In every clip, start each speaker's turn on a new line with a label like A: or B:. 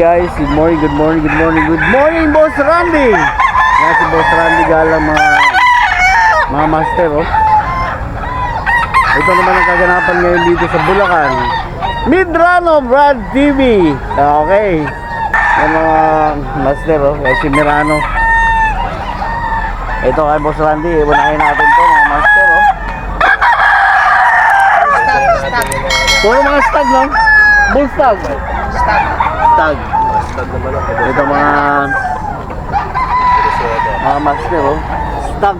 A: guys, good morning, good morning, good morning, good morning Boss Randy! Yan si Boss Randy galang mga mga master oh. Ito naman ang kaganapan ngayon dito sa Bulacan. Midrano Brad TV. Okay. Yan mga master oh, yan si Mirano. Ito kay Boss Randy, unahin natin to mga master oh.
B: Stag, stag,
A: Puro mga stag no? Bull stag.
B: stag.
A: Stag. Ito mga mga master oh. Stag.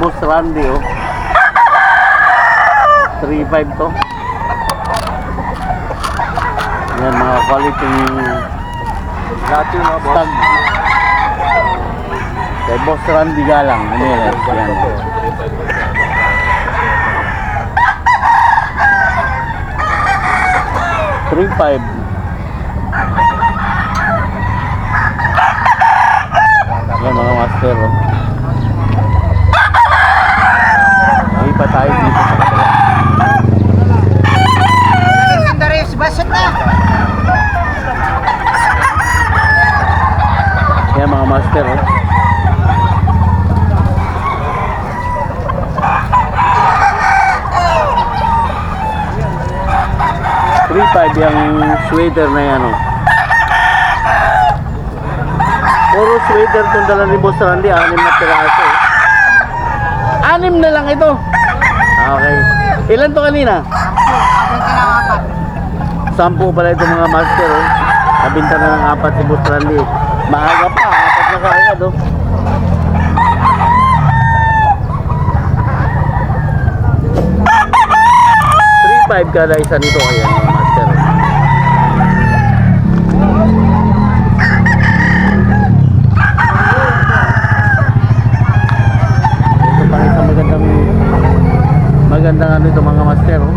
A: Boss Randy oh. 3.5 to. Yan mga quality
B: Lahat yun, no,
A: stag. Kay Boss Randy Galang. Ano yan? Yan. Three five. Yan mga master. Oh. Pa tayo dito sa kabila.
B: Sandaris, basot na.
A: Yan mga master. Oh. Three five yung sweater na yan. Oh. Puro sweater itong dala ni Boss Randy. Anim na piraso. oh. Anim na lang ito. Okay. Ilan to kanina? Sampu pala itong mga master, oh. Nabinta na ng apat si Boss Randy. Maaga pa, apat na kaagad, oh. Five kada isa nito kaya mga master. oh. Ito pa isang magandang magandang ano ito mga master, oh.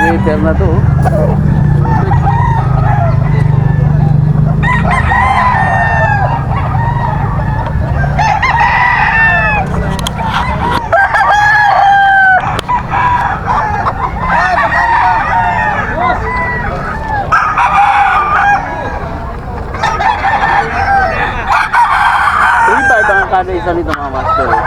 A: Sweater na to. oh. Three five ang kada isa nito mga master. oh.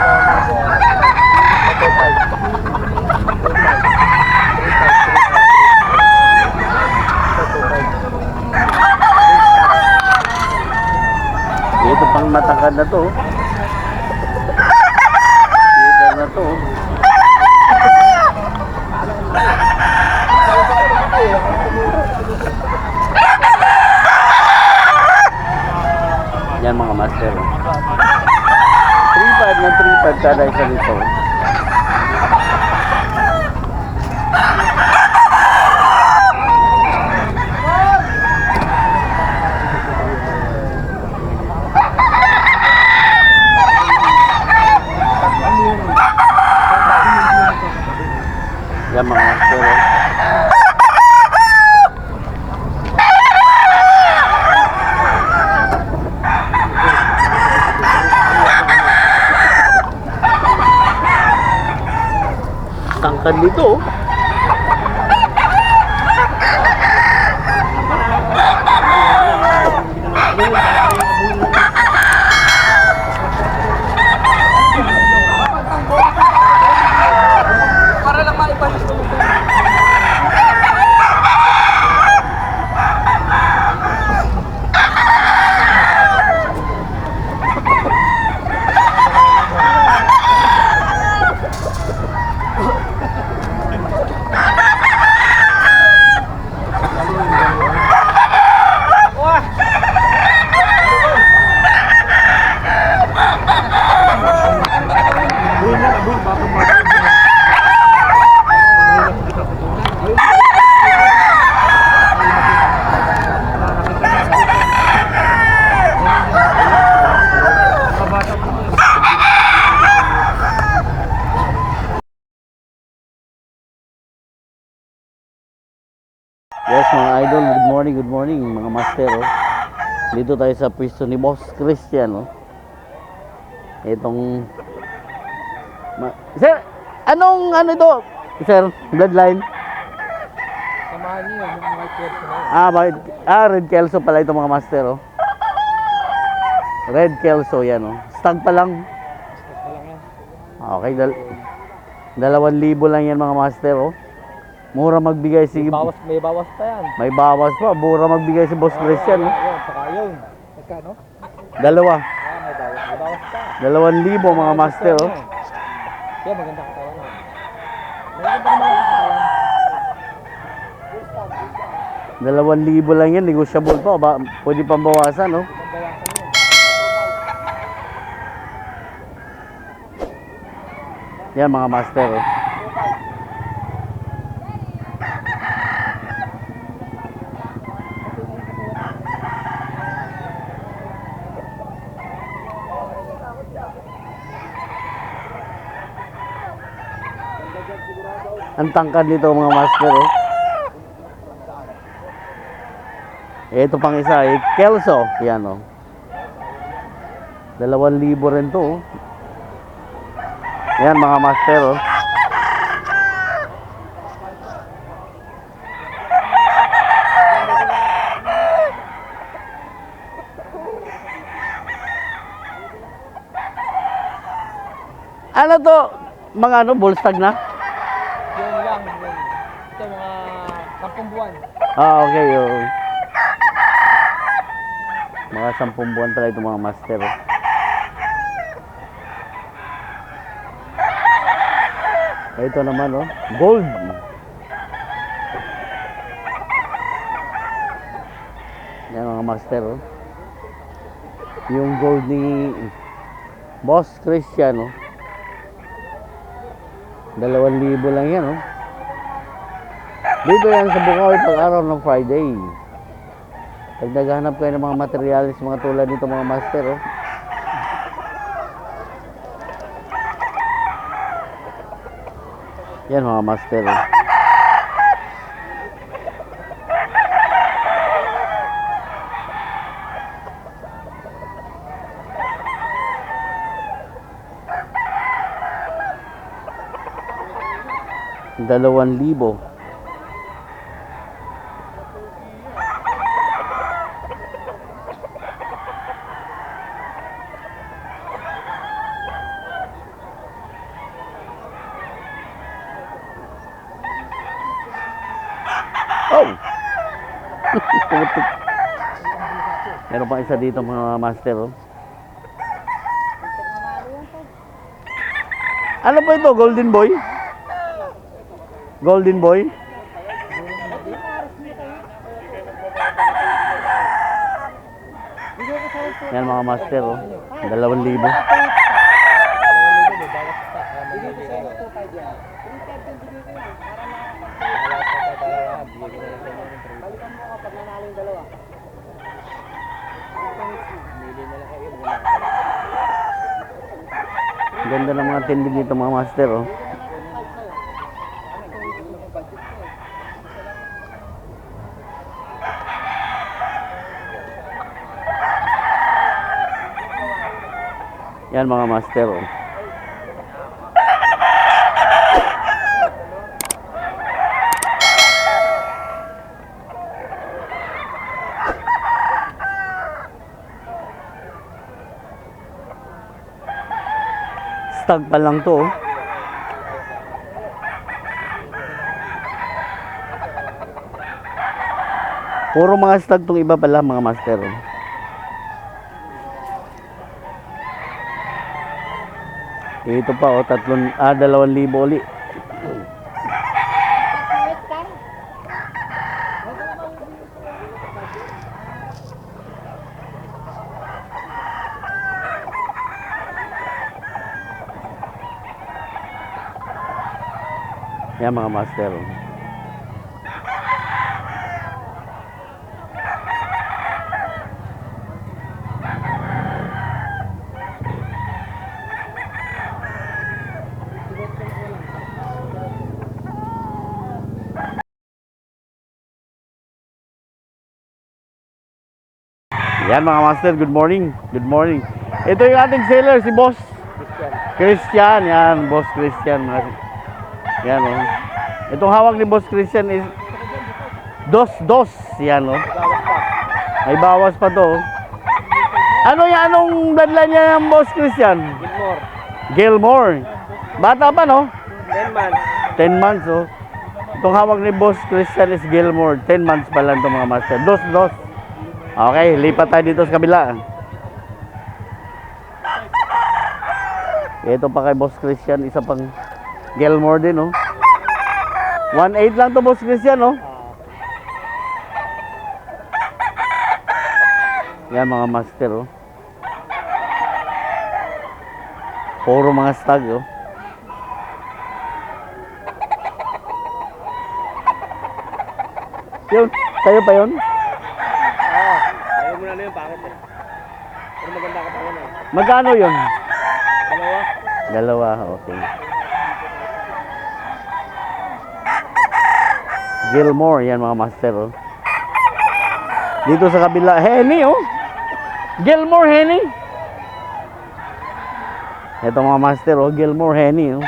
A: Ito pang matakad na to. oh. Sweater na to. oh. Yan mga master. 3.5 na 3.5 kada isa nito. Yan mga master. Tangkad nito. oh.
B: Para lang maipalis ko.
A: Yes mga idol, good morning, good morning mga master. Oh. Dito tayo sa pwesto ni Boss Christian. Oh. Itong... Ma- Sir, anong ano ito? Sir, bloodline?
B: Samahan niyo yung mga yun.
A: Ah, bakit? Ah, Red Kelso pala ito mga master, oh. Red Kelso, yan, oh. Stag pa lang.
B: Ito lang yan.
A: Okay, dal dalawang libo lang yan mga master, oh. Mura magbigay si...
B: Bawas, may bawas pa yan.
A: May bawas pa. Mura magbigay si Boss Christian, oh.
B: Ayun, saka yun. Magkano?
A: Dalawa.
B: Ah, may bawas. May bawas pa.
A: Dalawang libo mga master, oh.
B: Kaya maganda katawan. Maganda naman katawan.
A: Dalawang libo lang yan. Negotiable pa. Ba, pwede pang bawasan, oh.
B: Magbawasan yun.
A: Yan mga master, oh. Ang tangkad nito mga master, oh. Ito pang isa, eh, Kelso. Yan, oh. Dalawang libo rin to, oh. Yan mga master, oh. Ano to? Mga ano, bullstag na?
B: Yun lang. Yun. Ito mga sampung buwan.
A: Ah, okay. Mga sampung buwan pala ito mga master. Oh. Ito naman, oh. Gold. Yan mga master, oh. Yung gold ni Boss Christian, oh. Dalawang libo lang yan, oh. Dito yan sa Bukawi pag araw ng Friday. Pag naghahanap kayo ng mga materialis, mga tulad nito mga master, oh. Yan mga master, oh. Dalawang libo. Oh! Putik. Meron pang isa dito mga master, oh. Ano po ito? Golden Boy? Golden Boy? Yan mga master, oh. Dalawang libo. Ganda ng mga tindig dito mga master, oh. Yan mga master, oh. Stag pa lang to, oh. Puro mga stag tong iba pala mga master. oh. Ito pa oh, tatlong, ah, dalawang libo uli. Yan mga master. Yan mga master, good morning. Good morning. Ito yung ating seller, si Boss Christian. Yan, Boss Christian. Yan oh. Itong hawak ni Boss Christian is Dos, dos. Yan, oh.
B: Bawas pa.
A: May bawas pa to. oh. Ano yan? Anong bloodline niya ng boss Christian?
B: Gilmore.
A: Gilmore. Bata pa, no?
B: 10 months.
A: 10 months, oh. Itong hawak ni boss Christian is Gilmore. 10 months pa lang itong mga master. Dos, dos. Okay, lipat tayo dito sa kabila. Ito pa kay boss Christian, isa pang Gilmore din, oh. 1.8 lang to boss Christian, oh. Yan mga master, oh. Puro mga stag, oh. Yun, sa'yo pa yun?
B: Oo. Ayaw mo na yung pangit eh. Pero maganda ka pa eh.
A: Magkano yun?
B: Dalawa.
A: Dalawa, okay. Gilmore, yan mga master, oh. Dito sa kabila, Henny, oh. Gilmore, Henny. Ito mga master, oh. Gilmore, Henny, oh.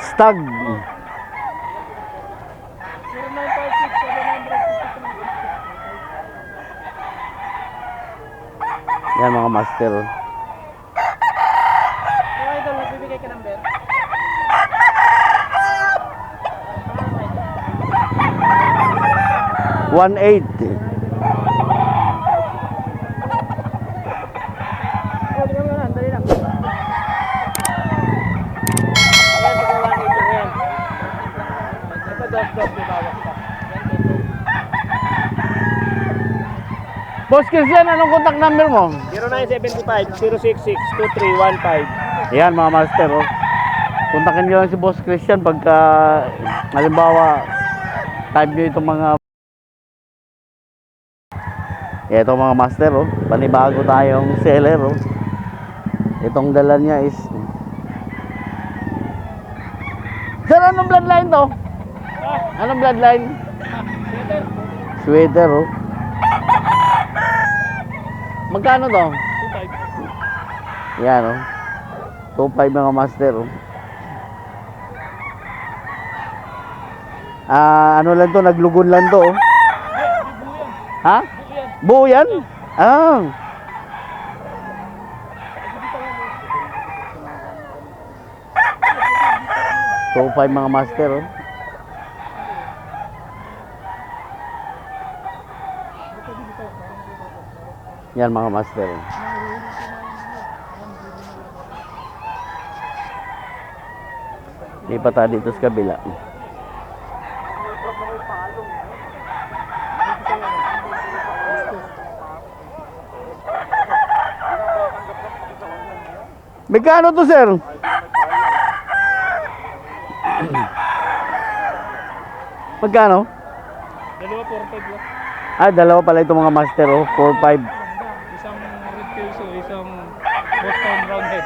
A: Stag. Yan mga master, oh.
B: Mga idol, nagbibigay ka ng bet.
A: One eight.
B: Oh, tingnan mo na, dali lang. Ayan, pagawa ni Ito yan. Ito, dos, dos, may bawas pa.
A: Boss Christian, anong contact number mo?
B: 0975-066-2315.
A: Yan mga master, oh. Kontakin nyo lang si Boss Christian pagka, halimbawa, type nyo itong mga ito mga master, oh. Panibago tayong seller, oh. Itong dala niya is Sir, anong bloodline to? Anong bloodline? Sweater, oh. Magkano to?
B: 25.
A: Yan, oh. 2.5 mga master, oh. Ah, ano lang to, naglugon lang to, oh. Ha? Buo yan? Ah. Two five mga master, oh. Yan mga master. oh. Lipat tayo dito sa kabila. Magkano to, sir? Magkano?
B: Dalawa, 4-5 lang.
A: Ah, dalawa pala itong mga master, oh. 4-5.
B: Isang red kelso, isang Boston roundhead.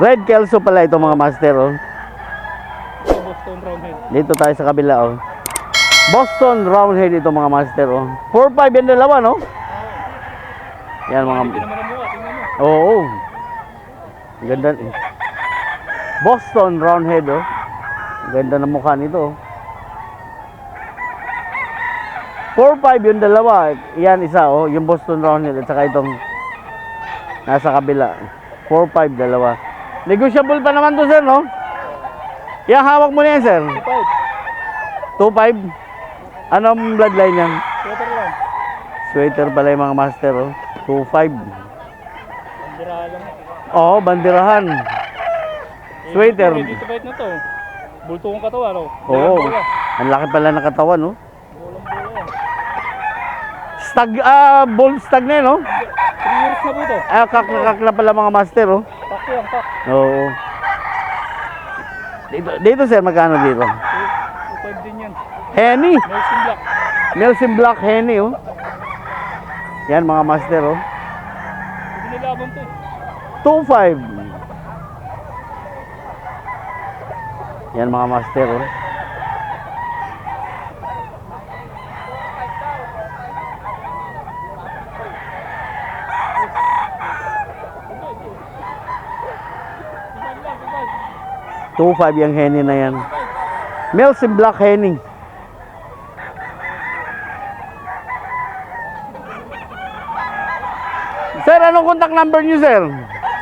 A: Red Kelso pala itong mga master, oh. Dito tayo sa kabila, oh. Boston Roundhead itong mga master, oh. 4-5 yung dalawa, no? Yan mga... Oo. Ang Ganda. eh. Boston Roundhead, oh. Ganda ng mukha nito, oh. 4-5 yung dalawa. Yan isa, oh. Yung Boston Roundhead at saka itong nasa kabila. 4-5 dalawa. Negotiable pa naman to, sir, no? Yan, hawak mo na yan, sir.
B: 5.
A: 2-5. Anong bloodline yan?
B: Sweater lang.
A: Sweater pala yung mga master, oh. 2-5.
B: Ang bira lang.
A: Oo, bandirahan.
B: Eh,
A: Sweater.
B: Ready to fight na to. Bulto kong katawan, no?
A: Oo. Ang laki pala ng katawan,
B: yan.
A: Stag, ah, ball stag na yun, no?
B: 3 years na po ito.
A: Ah, kak kak na pala mga master, oh.
B: Pak yan, pak.
A: Oo. Dito, dito sir, magkano dito?
B: 2-5 din yan.
A: Henny.
B: Nelson Black.
A: Nelson Black Henny, oh. Yan, mga master, oh.
B: Hindi nilaban to. eh.
A: 2-5. Yan, mga master, oh. 2.5 yung henny na yan. Males in black henny. Sir, anong contact number niyo, sir?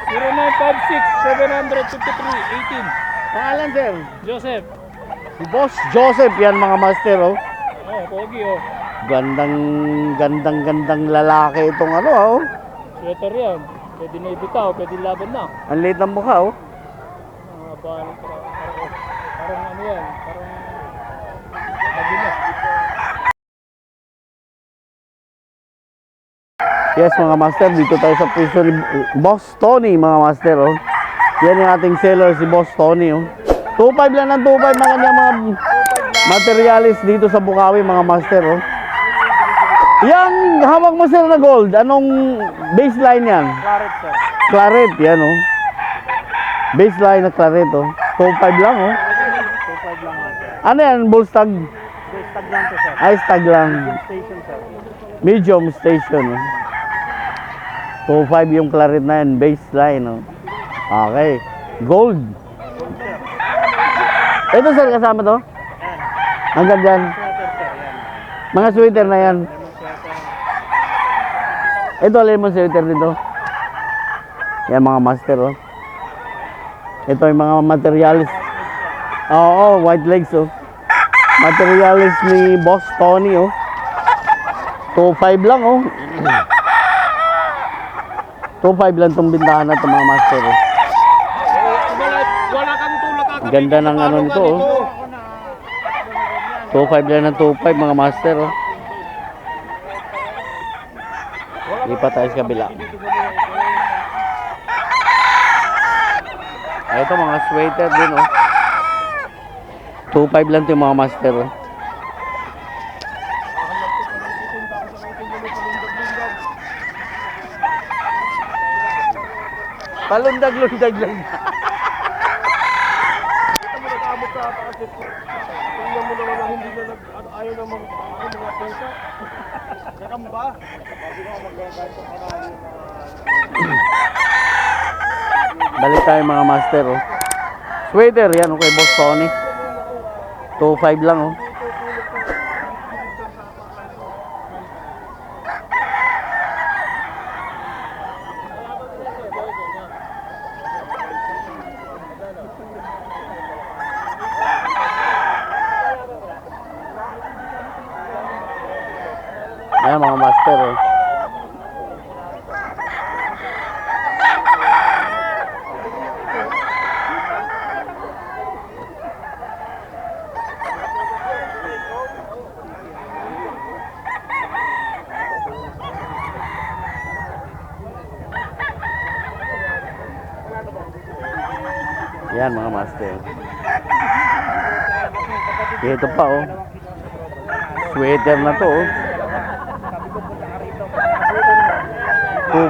B: 0956-753-18.
A: Pangalan, sir?
B: Joseph.
A: Si Boss Joseph, yan mga master, oh.
B: Oh, pogi oh.
A: Gandang, gandang, gandang lalaki itong ano, oh.
B: Sweater yan. Pwede na ibitaw, pwede laban na.
A: Ang liit ng mukha, oh.
B: Mga parang, parang, ano yan, parang.
A: Yes, mga master, dito tayo sa pwesto ni Boss Tony, mga master, oh. Yan yung ating seller, si Boss Tony, oh. 2.5 lang ng 2.5 mga kanya mga materialis dito sa Bukawi, mga master, oh. Yang hawak mo sir na gold, anong baseline yan?
B: Claret sir.
A: Claret, yan, oh. Baseline na claret, oh. 2.5 lang, oh.
B: 2.5 lang sir.
A: Ano yan, bull stag?
B: Base tag lang to sir.
A: Ay, stag lang.
B: Station sir.
A: Medium station. Oh. 2.5 yung claret na yan, baseline. Oh. Okay. Gold. Ito sir, kasama to? Hanggang dyan. Mga sweater na yan. Ito, lemon sweater dito. Yan mga master, oh. Ito yung mga materials. Oo, white legs, oh. Materials ni Boss Tony, oh. 2.5 lang, oh. 2.5 lang itong bintahan na mga master, oh. Ganda ng ano nito, oh. 2.5 lang ng 2.5, mga master, oh. Lipat tayo sa kabila. Ito mga sweater din, oh. 2.5 lang yung mga master, oh. Palundag-lundag lang.
B: Tingnan mo naman na hindi na nag, ayaw na mag, ano, mga pusa. Nakamba. Sabi ko magkakain sa
A: Balik tayo mga master, oh. Sweater, yan, okay, Boss Tony. 2.5 lang, oh. Yan mga master, oh. Yan mga master. Ito pa oh. Sweater na to oh.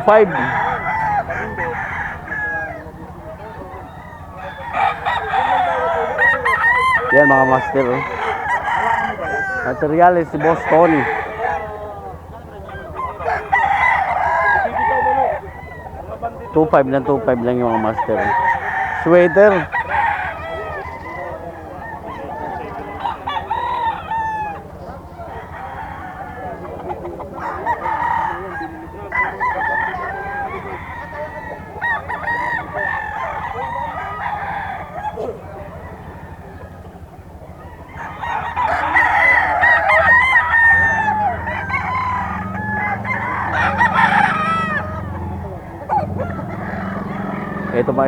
A: 2.5. Yan mga master oh. Materials si Boss Tony. Two five lang, two five lang yung mga master. oh. Sweater.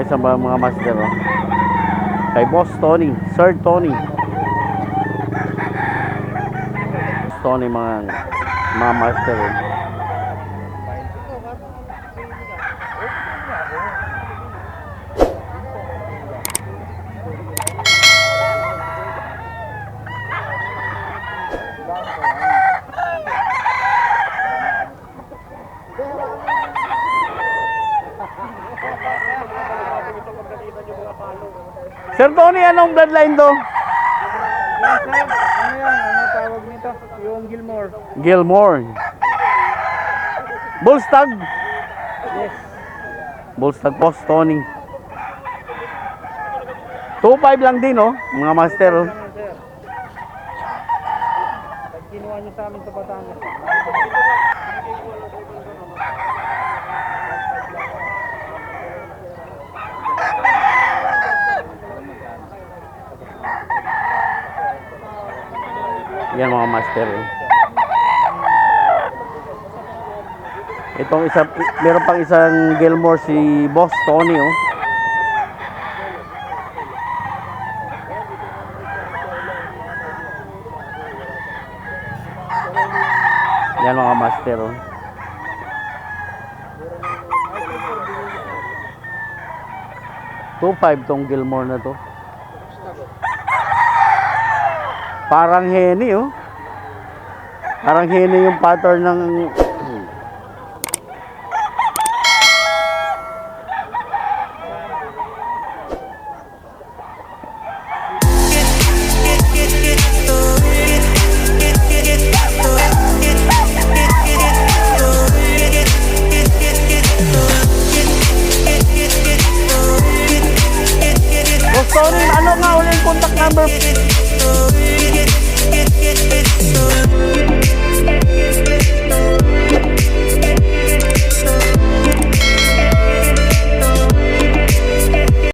A: Isang ba- mga master oh. Kay Boss Tony, Sir Tony. Tony mga mga master oh. Sir Tony, anong bloodline to?
B: Ano yan? Ano tawag nito? Yung Gilmore.
A: Gilmore. Bullstag.
B: Yes.
A: Bullstag Boss Tony. 2.5 lang din, oh. Mga master, oh.
B: Kinuha niyo sa amin sa Batangas.
A: Yan mga master. Itong isa, meron pang isang Gilmore si Boss Tony, oh. Yan mga master, oh. Two five tong Gilmore na to. Parang henny, oh. Parang henny yung pattern ng...